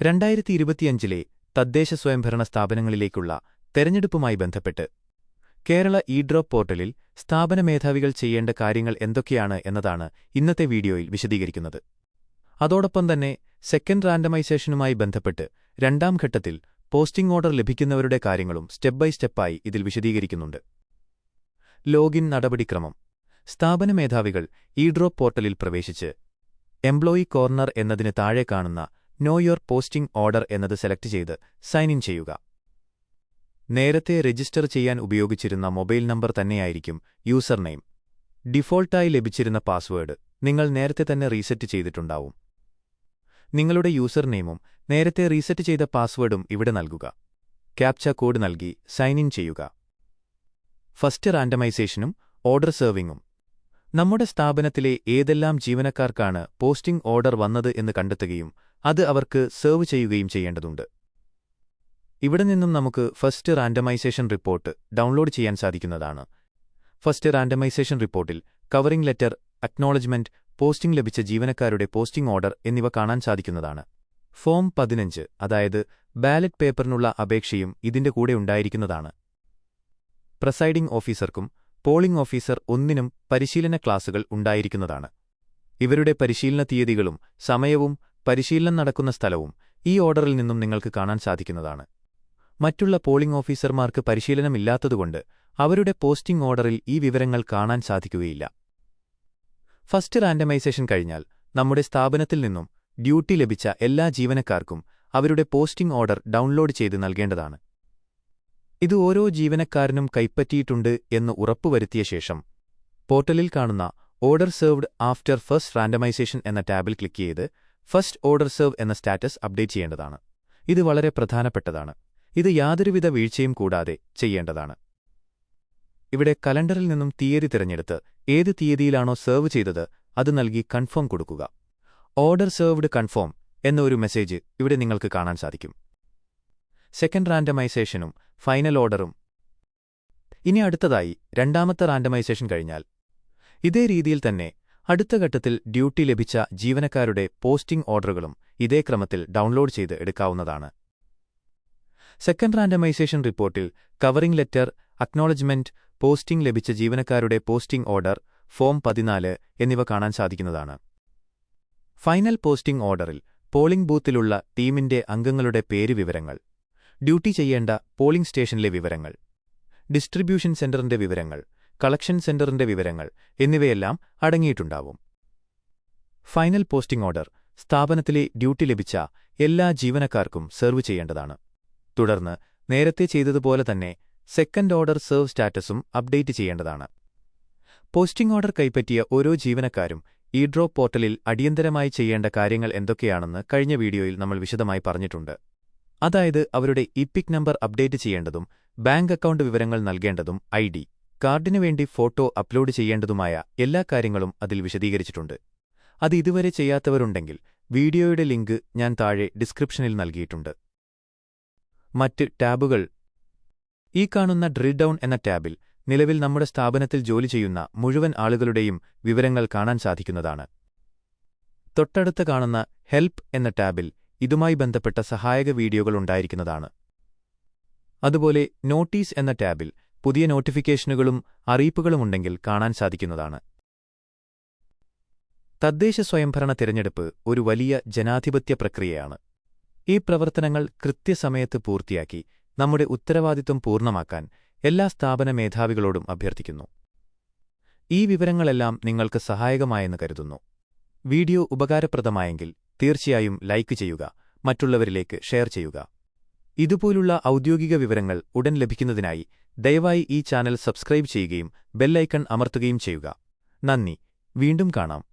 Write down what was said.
രണ്ടായിരത്തി ഇരുപത്തിയഞ്ചിലെ തദ്ദേശ സ്വയംഭരണ സ്ഥാപനങ്ങളിലേക്കുള്ള തെരഞ്ഞെടുപ്പുമായി ബന്ധപ്പെട്ട് കേരള ഇ ഡ്രോപ്പ് പോർട്ടലിൽ സ്ഥാപന മേധാവികൾ ചെയ്യേണ്ട കാര്യങ്ങൾ എന്തൊക്കെയാണ് എന്നതാണ് ഇന്നത്തെ വീഡിയോയിൽ വിശദീകരിക്കുന്നത്. അതോടൊപ്പം തന്നെ സെക്കൻഡ് റാൻഡമൈസേഷനുമായി ബന്ധപ്പെട്ട് രണ്ടാം ഘട്ടത്തിൽ പോസ്റ്റിംഗ് ഓർഡർ ലഭിക്കുന്നവരുടെ കാര്യങ്ങളും സ്റ്റെപ്പ് ബൈ സ്റ്റെപ്പായി ഇതിൽ വിശദീകരിക്കുന്നുണ്ട്. ലോഗിൻ നടപടിക്രമം. സ്ഥാപന മേധാവികൾ ഇ ഡ്രോപ്പ് പോർട്ടലിൽ പ്രവേശിച്ച് എംപ്ലോയി കോർണർ എന്നതിന് താഴെ കാണുന്ന നോ യുവർ പോസ്റ്റിംഗ് ഓർഡർ എന്നത് സെലക്ട് ചെയ്ത് സൈൻ ഇൻ ചെയ്യുക. നേരത്തെ രജിസ്റ്റർ ചെയ്യാൻ ഉപയോഗിച്ചിരുന്ന മൊബൈൽ നമ്പർ തന്നെയായിരിക്കും യൂസർ നെയിം ഡിഫോൾട്ടായി ലഭിച്ചിരുന്ന പാസ്വേഡ് നിങ്ങൾ നേരത്തെ തന്നെ റീസെറ്റ് ചെയ്തിട്ടുണ്ടാവും. നിങ്ങളുടെ യൂസർ നെയിമും നേരത്തെ റീസെറ്റ് ചെയ്ത പാസ്വേഡും ഇവിടെ നൽകുക. ക്യാപ്ച കോഡ് നൽകി സൈൻ ഇൻ ചെയ്യുക. ഫസ്റ്റ് റാൻഡമൈസേഷനും ഓർഡർ സെർവിങ്ങും നമ്മുടെ സ്ഥാപനത്തിലെ ഏതെല്ലാം ജീവനക്കാർക്കാണ് പോസ്റ്റിംഗ് ഓർഡർ വന്നത് എന്ന് കണ്ടെത്തുകയും അത് അവർക്ക് സെർവ് ചെയ്യുകയും ചെയ്യേണ്ടതുണ്ട്. ഇവിടെ നിന്നും നമുക്ക് ഫസ്റ്റ് റാൻഡമൈസേഷൻ റിപ്പോർട്ട് ഡൗൺലോഡ് ചെയ്യാൻ സാധിക്കുന്നതാണ്. ഫസ്റ്റ് റാൻഡമൈസേഷൻ റിപ്പോർട്ടിൽ കവറിംഗ് ലെറ്റർ അക്നോളജ്മെന്റ് പോസ്റ്റിംഗ് ലഭിച്ച ജീവനക്കാരുടെ പോസ്റ്റിംഗ് ഓർഡർ എന്നിവ കാണാൻ സാധിക്കുന്നതാണ്. ഫോം പതിനഞ്ച് അതായത് ബാലറ്റ് പേപ്പറിനുള്ള അപേക്ഷയും ഇതിന്റെ കൂടെ ഉണ്ടായിരിക്കുന്നതാണ്. പ്രസൈഡിംഗ് ഓഫീസർക്കും പോളിംഗ് ഓഫീസർ ഒന്നിനും പരിശീലന ക്ലാസുകൾ ഉണ്ടായിരിക്കുന്നതാണ്. ഇവരുടെ പരിശീലന തീയതികളും സമയവും പരിശീലനം നടക്കുന്ന സ്ഥലവും ഈ ഓർഡറിൽ നിന്നും നിങ്ങൾക്ക് കാണാൻ സാധിക്കുന്നതാണ്. മറ്റുള്ള പോളിംഗ് ഓഫീസർമാർക്ക് പരിശീലനമില്ലാത്തതുകൊണ്ട് അവരുടെ പോസ്റ്റിംഗ് ഓർഡറിൽ ഈ വിവരങ്ങൾ കാണാൻ സാധിക്കുകയില്ല. ഫസ്റ്റ് റാൻഡമൈസേഷൻ കഴിഞ്ഞാൽ നമ്മുടെ സ്ഥാപനത്തിൽ നിന്നും ഡ്യൂട്ടി ലഭിച്ച എല്ലാ ജീവനക്കാർക്കും അവരുടെ പോസ്റ്റിംഗ് ഓർഡർ ഡൗൺലോഡ് ചെയ്ത് നൽകേണ്ടതാണ്. ഇത് ഓരോ ജീവനക്കാരനും കൈപ്പറ്റിയിട്ടുണ്ട് എന്ന് ഉറപ്പുവരുത്തിയ ശേഷം പോർട്ടലിൽ കാണുന്ന order served after first randomisation എന്ന ടാബിൽ ക്ലിക്ക് ചെയ്ത് ഫസ്റ്റ് ഓർഡർ സെർവ് എന്ന സ്റ്റാറ്റസ് അപ്ഡേറ്റ് ചെയ്യേണ്ടതാണ്. ഇത് വളരെ പ്രധാനപ്പെട്ടതാണ്. ഇത് യാതൊരുവിധ വീഴ്ചയും കൂടാതെ ചെയ്യേണ്ടതാണ്. ഇവിടെ കലണ്ടറിൽ നിന്നും തീയതി തിരഞ്ഞെടുത്ത് ഏത് തീയതിയിലാണോ സെർവ് ചെയ്തത് അത് നൽകി കൺഫേം കൊടുക്കുക. ഓർഡർ സെർവ്ഡ് കൺഫേം എന്നൊരു മെസ്സേജ് ഇവിടെ നിങ്ങൾക്ക് കാണാൻ സാധിക്കും. സെക്കൻഡ് റാൻഡമൈസേഷനും ഫൈനൽ ഓർഡറും. ഇനി അടുത്തതായി രണ്ടാമത്തെ റാൻഡമൈസേഷൻ കഴിഞ്ഞാൽ. ഇതേ രീതിയിൽ തന്നെ അടുത്ത ഘട്ടത്തിൽ ഡ്യൂട്ടി ലഭിച്ച ജീവനക്കാരുടെ പോസ്റ്റിംഗ് ഓർഡറുകളും ഇതേ ക്രമത്തിൽ ഡൗൺലോഡ് ചെയ്ത് എടുക്കാവുന്നതാണ്. സെക്കൻഡ് റാൻഡമൈസേഷൻ റിപ്പോർട്ടിൽ കവറിംഗ് ലെറ്റർ അക്നോളജ്മെന്റ് പോസ്റ്റിംഗ് ലഭിച്ച ജീവനക്കാരുടെ പോസ്റ്റിംഗ് ഓർഡർ ഫോം പതിനാല് എന്നിവ കാണാൻ സാധിക്കുന്നതാണ്. ഫൈനൽ പോസ്റ്റിംഗ് ഓർഡറിൽ പോളിംഗ് ബൂത്തിലുള്ള ടീമിന്റെ അംഗങ്ങളുടെ പേര് വിവരങ്ങൾ. ഡ്യൂട്ടി ചെയ്യേണ്ട പോളിംഗ് സ്റ്റേഷനിലെ വിവരങ്ങൾ ഡിസ്ട്രിബ്യൂഷൻ സെന്ററിന്റെ വിവരങ്ങൾ കളക്ഷൻ സെന്ററിന്റെ വിവരങ്ങൾ എന്നിവയെല്ലാം അടങ്ങിയിട്ടുണ്ടാവും. ഫൈനൽ പോസ്റ്റിംഗ് ഓർഡർ സ്ഥാപനത്തിലെ ഡ്യൂട്ടി ലഭിച്ച എല്ലാ ജീവനക്കാർക്കും സെർവ് ചെയ്യേണ്ടതാണ്. തുടർന്ന് നേരത്തെ ചെയ്തതുപോലെ തന്നെ സെക്കൻഡ് ഓർഡർ സെർവ് സ്റ്റാറ്റസും അപ്ഡേറ്റ് ചെയ്യേണ്ടതാണ്. പോസ്റ്റിംഗ് ഓർഡർ കൈപ്പറ്റിയ ഓരോ ജീവനക്കാരും ഇ ഡ്രോപ്പ് പോർട്ടലിൽ അടിയന്തരമായി ചെയ്യേണ്ട കാര്യങ്ങൾ എന്തൊക്കെയാണെന്ന് കഴിഞ്ഞ വീഡിയോയിൽ നമ്മൾ വിശദമായി പറഞ്ഞിട്ടുണ്ട്. അതായത് അവരുടെ ഇപ്പിക് നമ്പർ അപ്ഡേറ്റ് ചെയ്യേണ്ടതും ബാങ്ക് അക്കൗണ്ട് വിവരങ്ങൾ നൽകേണ്ടതും ഐ ഡി കാർഡിനു വേണ്ടി ഫോട്ടോ അപ്ലോഡ് ചെയ്യേണ്ടതുമായ എല്ലാ കാര്യങ്ങളും അതിൽ വിശദീകരിച്ചിട്ടുണ്ട്. അത് ഇതുവരെ ചെയ്യാത്തവരുണ്ടെങ്കിൽ വീഡിയോയുടെ ലിങ്ക് ഞാൻ താഴെ ഡിസ്ക്രിപ്ഷനിൽ നൽകിയിട്ടുണ്ട്. മറ്റ് ടാബുകൾ. ഈ കാണുന്ന ഡ്രിൽ ഡൗൺ എന്ന ടാബിൽ നിലവിൽ നമ്മുടെ സ്ഥാപനത്തിൽ ജോലി ചെയ്യുന്ന മുഴുവൻ ആളുകളുടെയും വിവരങ്ങൾ കാണാൻ സാധിക്കുന്നതാണ്. തൊട്ടടുത്ത് കാണുന്ന ഹെൽപ്പ് എന്ന ടാബിൽ ഇതുമായി ബന്ധപ്പെട്ട സഹായക വീഡിയോകൾ ഉണ്ടായിരിക്കുന്നതാണ്. അതുപോലെ നോട്ടീസ് എന്ന ടാബിൽ പുതിയ നോട്ടിഫിക്കേഷനുകളും അറിയിപ്പുകളുമുണ്ടെങ്കിൽ കാണാൻ സാധിക്കുന്നതാണ്. തദ്ദേശ സ്വയംഭരണ തിരഞ്ഞെടുപ്പ് ഒരു വലിയ ജനാധിപത്യ പ്രക്രിയയാണ്. ഈ പ്രവർത്തനങ്ങൾ കൃത്യസമയത്ത് പൂർത്തിയാക്കി നമ്മുടെ ഉത്തരവാദിത്വം പൂർണമാക്കാൻ എല്ലാ സ്ഥാപന മേധാവികളോടും അഭ്യർത്ഥിക്കുന്നു. ഈ വിവരങ്ങളെല്ലാം നിങ്ങൾക്ക് സഹായകമായെന്ന് കരുതുന്നു. വീഡിയോ ഉപകാരപ്രദമായെങ്കിൽ തീർച്ചയായും ലൈക്ക് ചെയ്യുക മറ്റുള്ളവരിലേക്ക് ഷെയർ ചെയ്യുക. ഇതുപോലുള്ള ഔദ്യോഗിക വിവരങ്ങൾ ഉടൻ ലഭിക്കുന്നതിനായി ദയവായി ഈ ചാനൽ സബ്സ്ക്രൈബ് ചെയ്യുകയും ബെല്ലൈക്കൺ അമർത്തുകയും ചെയ്യുക. നന്ദി വീണ്ടും കാണാം.